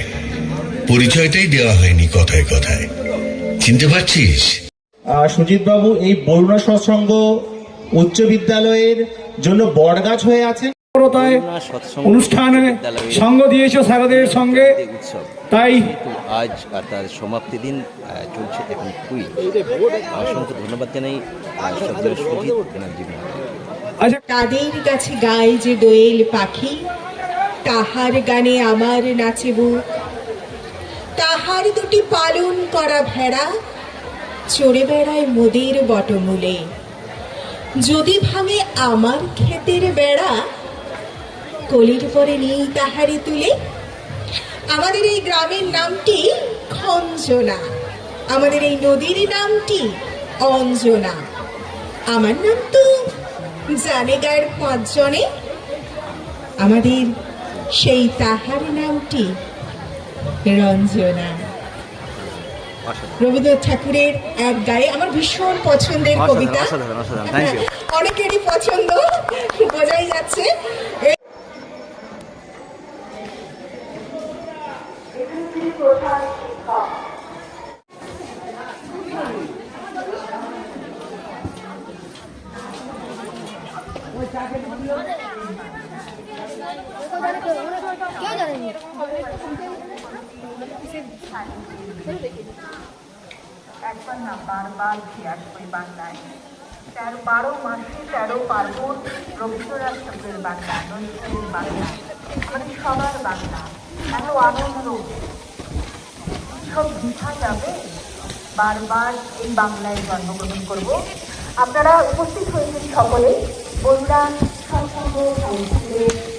দেয় পরিচয়টাই দেওয়া হয়নি কথায় কথায়। চিনতে পারছিস? সুজিত বাবু এই বরুণা সৎসঙ্গ উচ্চ বিদ্যালয়ের জন্য বটগাছ হয়ে আছে। সঙ্গ দিয়েছ স্যারদের সঙ্গে। তাই আজ আর তার সমাপ্তি দিন চলছে এখন কুইজ অসংখ্য ধন্যবাদ জানাই। আচ্ছা তাদের কাছে গায় যে দোয়েল পাখি তাহার গানে আমার নাচে বুক তাহার দুটি পালন করা ভেড়া, চড়ে বেড়ায় মোদের বটমূলে। যদি ভাঙে আমার ক্ষেতের বেড়া, কলির পরে নেই তাহারে তুলে। আমাদের এই গ্রামের নামটি খঞ্জনা। আমাদের এই নদীর নামটি অঞ্জনা। আমার নাম তো জানে গায়ের পাঁচজনে। আমাদের সেই তাহার নামটি রঞ্জনা রবীন্দ্রনাথ ঠাকুরের এক গায়ে আমার ভীষণ পছন্দের কবিতা। you. অনেকেরই পছন্দ বোঝাই যাচ্ছে। এই একবার না বারবার বাংলায় তেরো বারো মাসে তেরো পার্বণ রবীন্দ্রনাথ বাংলা বাংলা সবার বাংলা এত আনন্দ যাবে বারবার এই বাংলায় জন্মগ্রহণ করব আপনারা উপস্থিত হয়েছেন সকলে। সংস্কৃতের অনুষ্ঠানে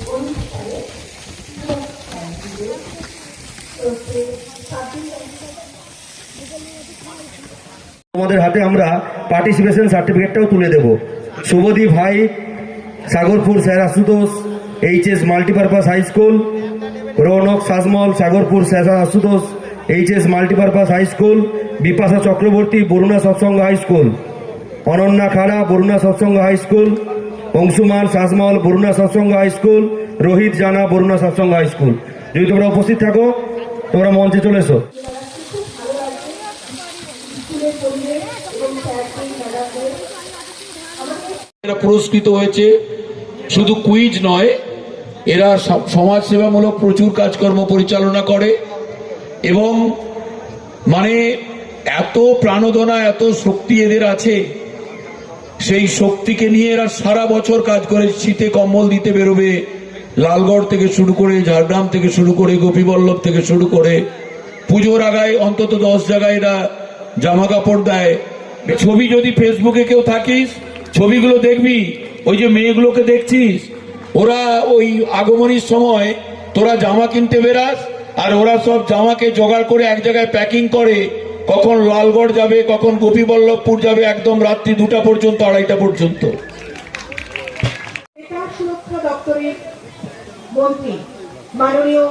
তোমাদের হাতে আমরা পার্টিসিপেশন সার্টিফিকেটটাও তুলে দেব। শুভদীপ ভাই, Sagarpur sir Ashutosh, H S multipurpose high school Rounak Sajmal, Sagarpur sir Ashutosh, H S multipurpose high school Bipasha Chakraborty, Baruna Satsang high school Ananya Khara, Baruna Satsang high school Anshuman Sajmal, Baruna Satsang high school Rohit Jana, Baruna Satsang high school যদি তোমরা উপস্থিত থাকো, তোমরা মঞ্চে চলে এসো। এরা পুরস্কৃত হয়েছে, শুধু কুইজ নয়, এরা সমাজসেবামূলক প্রচুর কাজকর্ম পরিচালনা করে এবং মানে এত প্রাণোদনা, এত শক্তি এদের আছে, সেই শক্তিকে নিয়ে এরা সারা বছর কাজ করে, শীতে কম্বল দিতে বেরোবে লালগড় থেকে শুরু করে ঝাড়গ্রাম থেকে শুরু করে গোপীবল্লভ থেকে শুরু করে পুজোর আগায় অন্তত দশ জায়গায় এরা জামা কাপড় দেয়। ছবি যদি ফেসবুকে কেউ থাকিস, ছবিগুলো দেখবি, ওই যে মেয়েগুলোকে দেখছিস, ওরা ওই আগমনীর সময় তোরা জামা কিনতে বেরাস, আর ওরা সব জামাকে জোগাড় করে এক জায়গায় প্যাকিং করে, কখন লালগড় যাবে, কখন গোপীবল্লভপুর যাবে, একদম রাত্রি দুটা পর্যন্ত, আড়াইটা পর্যন্ত। সুরক্ষা দপ্তরের মন্ত্রী, মাননীয়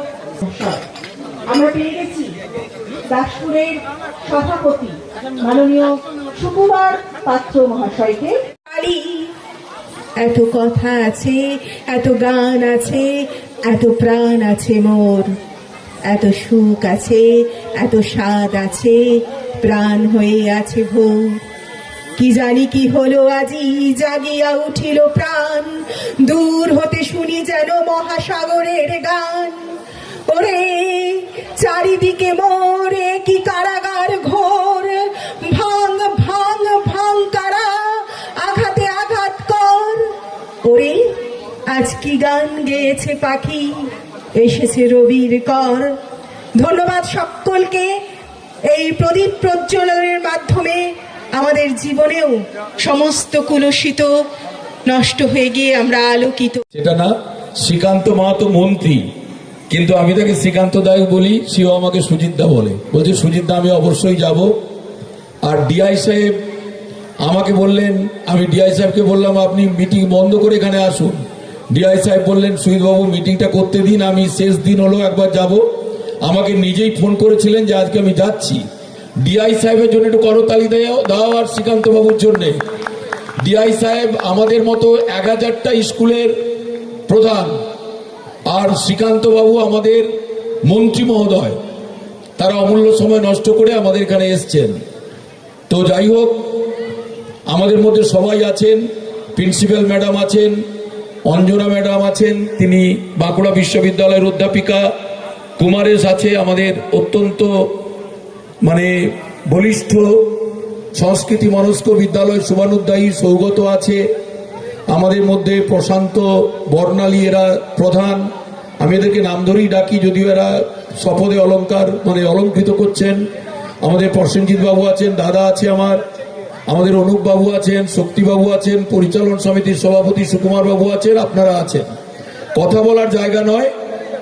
আমরা পেয়ে গেছি দাসপুরের সভাপতি, মাননীয় সুকুমার পাত্র মহাশয়কে। এত কথা আছে, এত গান আছে, এত প্রাণ আছে মোর। এত সুখ আছে, এত স্বাদ আছে, প্রাণ হয়ে আছে ভোর। কি জানি কি হলো আজি? জাগিয়া উঠিল প্রাণ। দূর হতে শুনি যেন মহাসাগরের গান। ওরে, চারিদিকে মোরে কি কারাগার ঘোর? ভাঙ ভাঙ ভাঙ কারা আঘাতে আঘাত কর। ওরে, আজ কি গান গেয়েছে পাখি? এসেছে রবির কর। ধন্যবাদ সকলকে এই প্রদীপ প্রজ্বলনের মাধ্যমে। আমাদের জীবনেও সমস্ত কুলসিত নষ্ট হয়ে গিয়ে আমরা আলোকিত। সেটা না, শ্রীকান্ত মাহাতো মন্ত্রী, কিন্তু আমি তাকে শ্রীকান্ত দায়ক বলি, সেও আমাকে সুজিত দা বলে। বলছে সুজিত দা আমি অবশ্যই যাব। আর ডিআই সাহেব আমাকে বললেন, আমি ডিআই সাহেবকে বললাম, আপনি মিটিং বন্ধ করে এখানে আসুন। ডিআই সাহেব বললেন, সুজিতবাবু, মিটিংটা করতে দিন, আমি শেষ দিন হলো একবার যাব। আমাকে নিজেই ফোন করেছিলেন যে, আজকে আমি যাচ্ছি। ডিআই সাহেবের জন্য একটু করতালি দাও দাও আর শ্রীকান্ত বাবুর জন্যে। ডিআই সাহেব আমাদের মতো এক হাজারটা স্কুলের প্রধান, আর শ্রীকান্ত বাবু আমাদের মন্ত্রী মহোদয়। তারা অমূল্য সময় নষ্ট করে আমাদের এখানে এসছেন। তো যাই হোক, আমাদের মধ্যে সবাই আছেন, প্রিন্সিপাল ম্যাডাম আছেন, অঞ্জনা ম্যাডাম আছেন, তিনি বাঁকুড়া বিশ্ববিদ্যালয়ের অধ্যাপিকা, কুমারেশ আছে আমাদের অত্যন্ত মানে বলিষ্ঠ সংস্কৃতি মনস্ক বিদ্যালয় শুভানুদ্দায়ী সৌগত আছে। আমাদের মধ্যে প্রশান্ত বর্ণালী এরা প্রধান। আমি এদেরকে নাম ধরেই ডাকি, যদিও এরা শপথে অলঙ্কার মানে অলঙ্কৃত করছেন। আমাদের প্রসেনজিৎ বাবু আছেন, দাদা আছে আমার। আমাদের অনুপ বাবু আছেন, শক্তিবাবু আছেন, পরিচালন সমিতির সভাপতি সুকুমার বাবু আছেন, আপনারা আছেন। কথা বলার জায়গা নয়,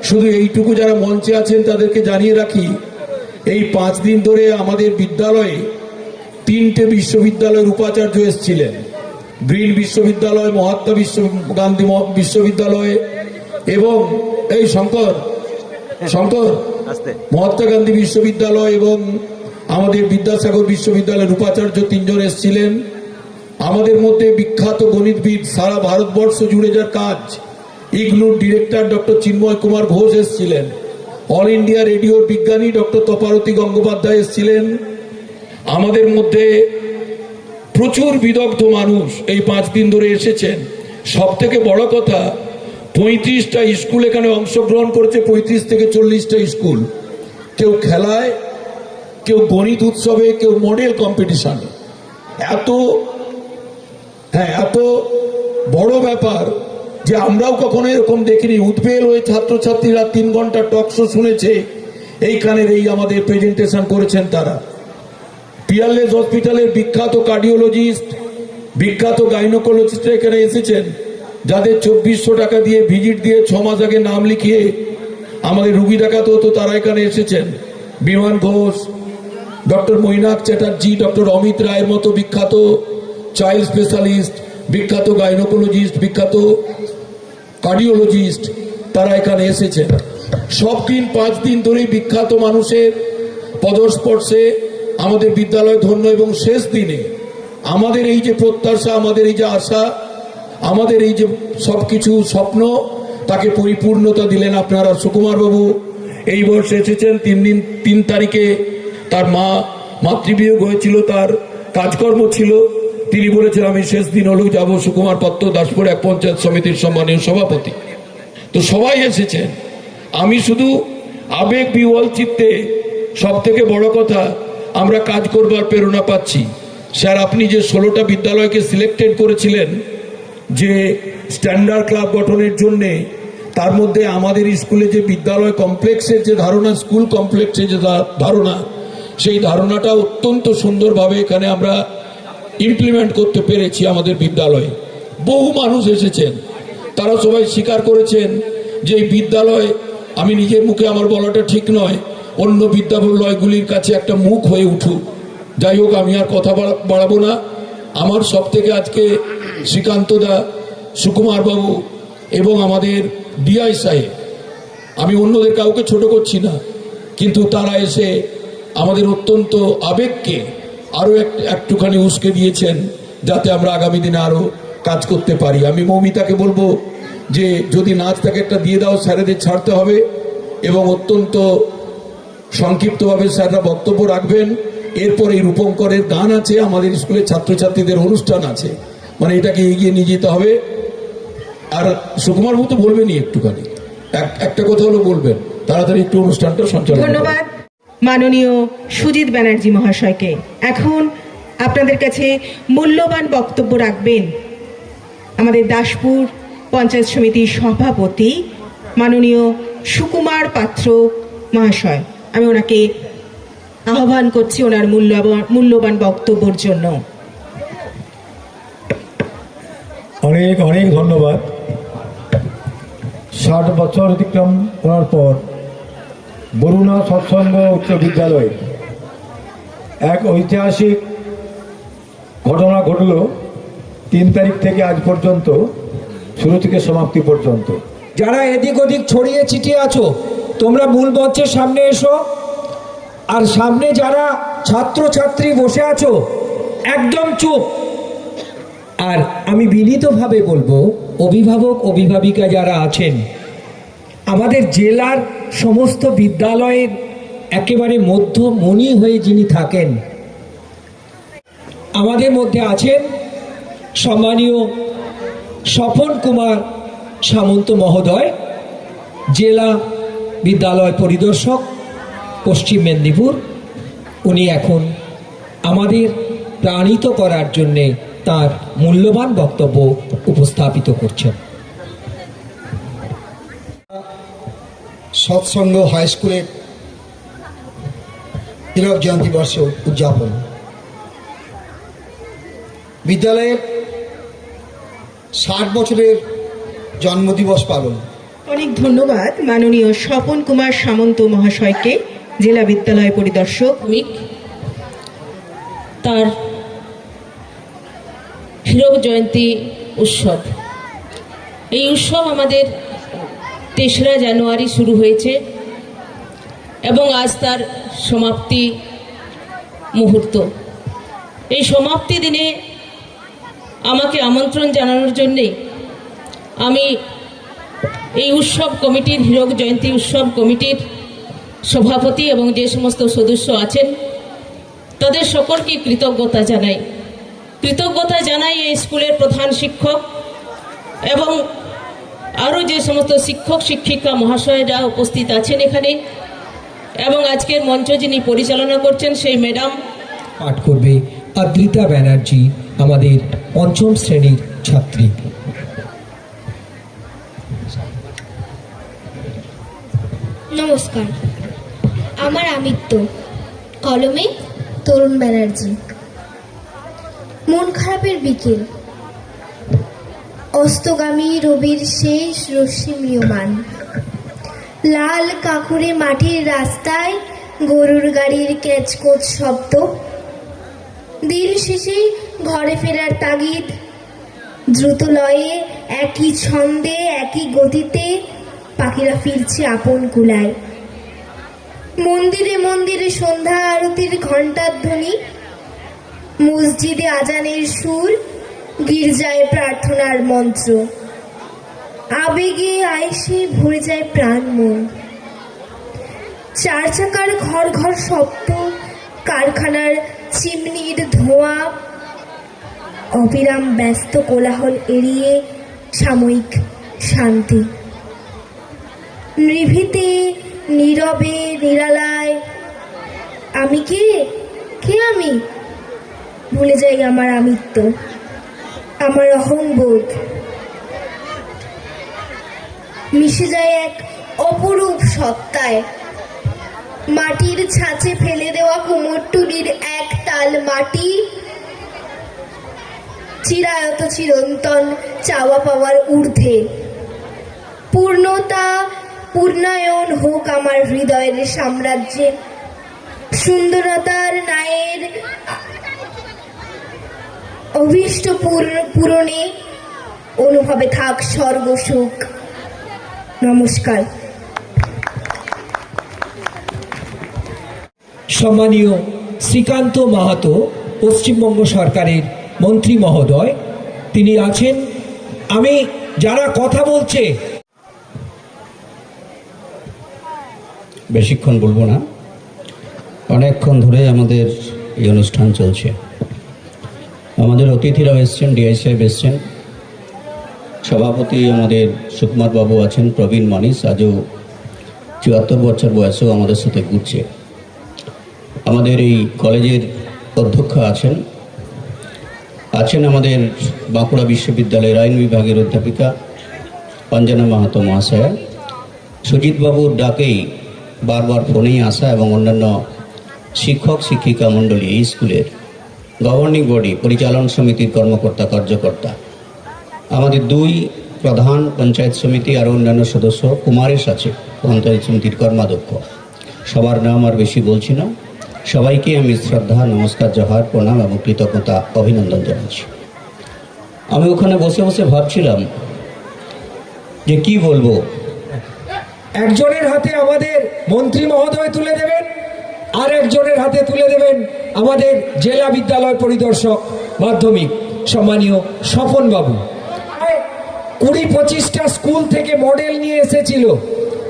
শুধু এইটুকু যারা মঞ্চে আছেন তাদেরকে জানিয়ে রাখি এই পাঁচ দিন ধরে আমাদের বিদ্যালয়ে তিনটে বিশ্ববিদ্যালয়ের উপাচার্য এসেছিলেন। গ্রিন বিশ্ববিদ্যালয় মহাত্মা বিশ্ব গান্ধী বিশ্ববিদ্যালয় এবং এই শঙ্কর শঙ্কর মহাত্মা গান্ধী বিশ্ববিদ্যালয় এবং আমাদের বিদ্যাসাগর বিশ্ববিদ্যালয়ের উপাচার্য তিনজন এসেছিলেন। আমাদের মধ্যে বিখ্যাত গণিতবিদ সারা ভারতবর্ষ জুড়ে যার কাজ ইগনুর ডিরেক্টর ডক্টর চিন্ময় কুমার ঘোষ এসেছিলেন। অল ইন্ডিয়া রেডিওর বিজ্ঞানী ডক্টর তপারতী গঙ্গোপাধ্যায় এসেছিলেন। আমাদের মধ্যে প্রচুর বিদগ্ধ মানুষ এই পাঁচ দিন ধরে এসেছেন। সব থেকে বড় কথা, পঁয়ত্রিশটা স্কুল এখানে অংশগ্রহণ করেছে, পঁয়ত্রিশ থেকে চল্লিশটা স্কুল। কেউ খেলায়, কেউ গণিত উৎসবে, কেউ মডেল কম্পিটিশনে। এত হ্যাঁ এত বড় ব্যাপার যে আমরাও কখনো এরকম দেখিনি। উদ্বেল হয়ে ছাত্রছাত্রীরা তিন ঘণ্টা টক শো শুনেছে। এইখানের এই আমাদের প্রেজেন্টেশন করেছেন তারা। পিয়ারলেস হসপিটালের বিখ্যাত কার্ডিওলজিস্ট বিখ্যাত গাইনোকোলজিস্ট এখানে এসেছেন। যাদের চব্বিশশো টাকা দিয়ে ভিজিট দিয়ে ছ মাস আগে নাম লিখিয়ে আমাদের রুগী দেখাতে হতো তারা এখানে এসেছেন। বিমান ঘোষ, ডক্টর মৈনাক চ্যাটার্জি, ডক্টর অমিত রায়ের মতো বিখ্যাত চাইল্ড স্পেশালিস্ট বিখ্যাত গাইনোকোলজিস্ট বিখ্যাত কার্ডিওলজিস্ট তারা এখানে এসেছেন সব দিন পাঁচ দিন ধরেই বিখ্যাত মানুষের পদস্পর্শে আমাদের বিদ্যালয় ধন্য এবং শেষ দিনে আমাদের এই যে প্রত্যাশা, আমাদের এই যে আশা, আমাদের এই যে সব কিছু স্বপ্ন, তাকে পরিপূর্ণতা দিলেন আপনারা সুকুমার বাবু। এই বর্ষে এসেছেন, তিন দিন, তিন তারিখে তার মা মাতৃবিয়োগ হয়েছিল, তার কাজকর্ম ছিল। তিনি বলেছেন, আমি শেষ দিন হলেও যাব সুকুমার পত্র দাসপুর এক পঞ্চায়েত সমিতির সম্মানীয় সভাপতি। তো সবাই এসেছেন আমি শুধু আবেগ বিহল চিত্তে সব থেকে বড় কথা, আমরা কাজ করবার প্রেরণা পাচ্ছি। স্যার, আপনি যে ষোলোটা বিদ্যালয়কে সিলেক্টেড করেছিলেন, যে স্ট্যান্ডার্ড ক্লাব গঠনের জন্যে, তার মধ্যে আমাদের স্কুলে যে বিদ্যালয় কমপ্লেক্সের যে ধারণা, স্কুল কমপ্লেক্সের যে ধারণা, সেই ধারণাটা অত্যন্ত সুন্দরভাবে এখানে আমরা ইমপ্লিমেন্ট করতে পেরেছি আমাদের বিদ্যালয়ে। বহু মানুষ এসেছেন। তারা সবাই স্বীকার করেছেন যে এই বিদ্যালয় আমি নিজের মুখে আমার বলাটা ঠিক নয়, অন্য বিদ্যালয়গুলির কাছে একটা মুখ হয়ে উঠুক। যাই হোক, আমি আর কথা বাড়াবো না। আমার সব থেকে আজকে শ্রীকান্ত দা, সুকুমার বাবু এবং আমাদের ডিআই সাহেব, আমি অন্যদের কাউকে ছোট করছি না, কিন্তু তারা এসে আমাদের অত্যন্ত আবেগকে আরও একটুখানি উস্কে দিয়েছেন যাতে আমরা আগামী দিনে আরও কাজ করতে পারি। আমি মৌমিতাকে বলব যে, যদি নাচ তাকে একটা দিয়ে দাও, স্যারেদের ছাড়তে হবে এবং অত্যন্ত সংক্ষিপ্তভাবে স্যাররা বক্তব্য রাখবেন। এরপর এই রূপঙ্করের গান আছে, আমাদের স্কুলের ছাত্রছাত্রীদের অনুষ্ঠান আছে। মানে এটাকে এগিয়ে নিয়ে যেতে হবে। আর সুকুমার মতো বলবেনই একটুখানি। এক- একটা কথা হলো বলবেন। তাড়াতাড়ি একটু অনুষ্ঠানটা সঞ্চালন। ধন্যবাদ। মাননীয় সুজিত ব্যানার্জি মহাশয়কে। এখন আপনাদের কাছে মূল্যবান বক্তব্য রাখবেন আমাদের দাসপুর পঞ্চায়েত সমিতির সভাপতি মাননীয় সুকুমার পাত্র মহাশয়। আমি ওনাকে আহ্বান করছি ওনার মূল্যবান মূল্যবান বক্তব্যের জন্য। অনেক অনেক ধন্যবাদ। ষাট বছর অতিক্রম করার পর বরুণা সৎসঙ্গ উচ্চ বিদ্যালয়ে। এক ঐতিহাসিক ঘটনা ঘটল তিন তারিখ থেকে আজ পর্যন্ত, শুরু থেকে সমাপ্তি পর্যন্ত। যারা এদিক ওদিক ছড়িয়ে ছিটিয়ে আছো, তোমরা মূল মঞ্চের সামনে এসো। আর সামনে যারা ছাত্রছাত্রী বসে আছো, একদম চুপ। আর আমি বিনীতভাবে বলব, অভিভাবক, অভিভাবিকা যারা আছেন আমাদের জেলার সমস্ত বিদ্যালয়ের একেবারে মধ্যমণি হয়ে যিনি থাকেন, আমাদের মধ্যে আছেন সম্মানীয় স্বপন কুমার সামন্ত মহোদয়, জেলা বিদ্যালয় পরিদর্শক, পশ্চিম মেদিনীপুর। উনি এখন আমাদের প্রাণিত করার জন্যে তার মূল্যবান বক্তব্য উপস্থাপিত করছেন। সৎসঙ্গ হাই স্কুলের হীরক জয়ন্তী বর্ষ উদযাপন। বিদ্যালয়ের ষাট বছরের জন্মদিবস পালন। অনেক ধন্যবাদ মাননীয় স্বপন কুমার সামন্ত মহাশয়কে জেলা বিদ্যালয় পরিদর্শক। তার হীরক জয়ন্তী উৎসব। এই উৎসব আমাদের তেসরা জানুয়ারি শুরু হয়েছে এবং আজ তার সমাপ্তি মুহূর্ত। এই সমাপ্তি দিনে আমাকে আমন্ত্রণ জানানোর জন্যে আমি এই উৎসব কমিটির, হীরক জয়ন্তী উৎসব কমিটির সভাপতি এবং যে সমস্ত সদস্য আছেন, তাদের সকলকে কৃতজ্ঞতা জানাই। কৃতজ্ঞতা জানাই এই স্কুলের প্রধান শিক্ষক এবং আরও যে সমস্ত শিক্ষক শিক্ষিকা মহাশয়রা উপস্থিত আছেন এখানে এবং আজকের মঞ্চ যিনি পরিচালনা করছেন সেই ম্যাডাম। পাঠ করবে আদ্রিতা ব্যানার্জি আমাদের পঞ্চম শ্রেণির ছাত্রী। নমস্কার আমার আমিত্ব কলমে তরুণ ব্যানার্জি। মন খারাপের বিকেল অস্তগামী রবির শেষ রশ্মি ম্রিয়মান। লাল কাকুরে মাটির রাস্তায় গরুর গাড়ির ক্যাচকোচ শব্দ। দিন শেষে ঘরে ফেরার তাগিদ। দ্রুত লয়ে একই ছন্দে, একই গতিতে পাখিরা ফিরছে আপন কুলায়। মন্দিরে মন্দিরে সন্ধ্যা আরতির ঘণ্টার ধ্বনি মসজিদে আজানের সুর গির্জায় প্রার্থনার মন্ত্র। আবেগে আয়েসে ভরে যায় প্রাণ মন। চার চাকার ঘর ঘর শব্দ, কারখানার চিমনির ধোঁয়া, অবিরাম ব্যস্ত কোলাহল এড়িয়ে সাময়িক শান্তি। নিভৃতে, নীরবে, নিরালায়, আমি কে? কে আমি? ভুলে যাই আমার আমিত্ব। আমার অহংবোধ। মিশে যায় এক অপরূপ সত্তায়। মাটির ছাঁচে ফেলে দেওয়া কুমোরটুলির এক তাল মাটি। চিরায়ত চিরন্তন চাওয়া পাওয়ার ঊর্ধ্বে। পূর্ণতা, পূর্ণায়ন হোক আমার হৃদয়ের সাম্রাজ্যে। সুন্দরতার নায়ের অভীষ্ট পূর- পূরণে অনুভবে থাক সর্বসুখ নমস্কার। সম্মানীয় শ্রীকান্ত মাহাতো পশ্চিমবঙ্গ সরকারের মন্ত্রী মহোদয় তিনি আছেন। আমি যারা কথা বলছে বেশিক্ষণ বলব না। অনেকক্ষণ ধরে আমাদের এই অনুষ্ঠান চলছে। আমাদের অতিথিরাও এসছেন, ডিআই সাহেব এসছেন। সভাপতি আমাদের সুকুমার বাবু আছেন, প্রবীণ মানিস আজও চুয়াত্তর বছর বয়সেও আমাদের সাথে ঘুরছে। আমাদের এই কলেজের অধ্যক্ষ আছেন আছেন আমাদের বাঁকুড়া বিশ্ববিদ্যালয়ের আইন বিভাগের অধ্যাপিকা অঞ্জনা মাহাতো মহাশয়া। সুজিতবাবুর ডাকেই বারবার ফোনেই আসা এবং অন্যান্য শিক্ষক, শিক্ষিকা মণ্ডলী এই স্কুলের গভর্নিং বডি পরিচালন সমিতির কর্মকর্তা, কার্যকর্তা। আমাদের দুই প্রধান পঞ্চায়েত সমিতি আর অন্যান্য সদস্য কুমারেশ আছে পঞ্চায়েত সমিতির কর্মাধ্যক্ষ। সবার নাম আর বেশি বলছি না। সবাইকে আমি শ্রদ্ধা, নমস্কার, জহার, প্রণাম এবং কৃতজ্ঞতা, অভিনন্দন জানাচ্ছি। আমি ওখানে বসে বসে ভাবছিলাম যে কি বলব? একজনের হাতে আমাদের মন্ত্রী মহোদয় তুলে দেবেন আর একজনের হাতে তুলে দেবেন আমাদের জেলা বিদ্যালয় পরিদর্শক মাধ্যমিক, সম্মানীয় স্বপন বাবু কুড়ি পঁচিশটা স্কুল থেকে মডেল নিয়ে এসেছিল।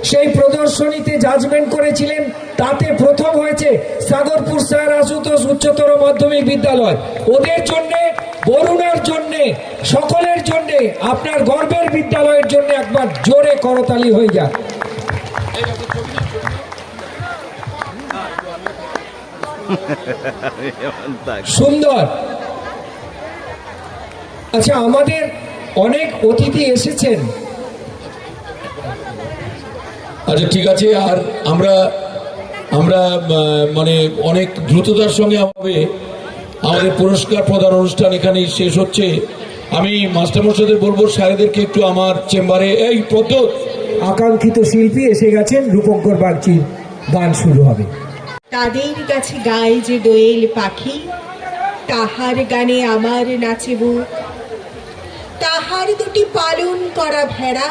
সেই প্রদর্শনীতে জাজমেন্ট করেছিলেন, তাতে প্রথম হয়েছে সাগরপুর স্যার আশুতোষ উচ্চতর মাধ্যমিক বিদ্যালয়। ওদের জন্যে, বরুণার জন্যে, সকলের জন্যে, আপনার গর্বের বিদ্যালয়ের জন্য একবার জোরে করতালি হয়ে যাক। সুন্দর। আচ্ছা আমাদের অনেক অতিথি এসেছেন। আচ্ছা ঠিক আছে আর আমরা আমরা মানে অনেক দ্রুততার সঙ্গে হবে আমাদের পুরস্কার প্রদান অনুষ্ঠান এখানেই শেষ হচ্ছে। আমি মাস্টারমশাইদের বলব স্যারেদেরকে একটু আমার চেম্বারে এই পদ্ধত আকাঙ্ক্ষিত শিল্পী এসে গেছেন রূপঙ্কর বাগচির গান শুরু হবে। তাদের কাছে গায়ে যে দোয়েল পাখি, তাহার গানে আমার নাচে বুক তাহার দুটি পালন করা ভেড়া,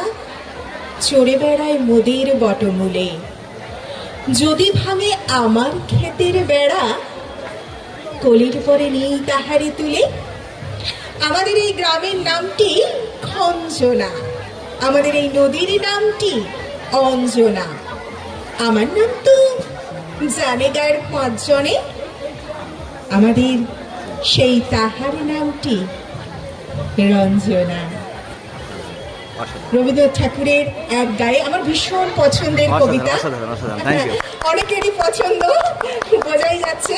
চড়ে বেড়ায় মোদের বটমূলে। যদি ভাঙে আমার ক্ষেতের বেড়া, কলির পরে নেই তাহারে তুলে। আমাদের এই গ্রামের নামটি খঞ্জনা। আমাদের এই নদীর নামটি অঞ্জনা। আমার নাম তো জানে গায়ের পাঁচজনে আমাদের সেই তাহার নামটি রঞ্জনা। রবীন্দ্রনাথ ঠাকুরের এক গায়ে আমার ভীষণ পছন্দের কবিতা। অনেকেরই পছন্দ বোঝাই যাচ্ছে।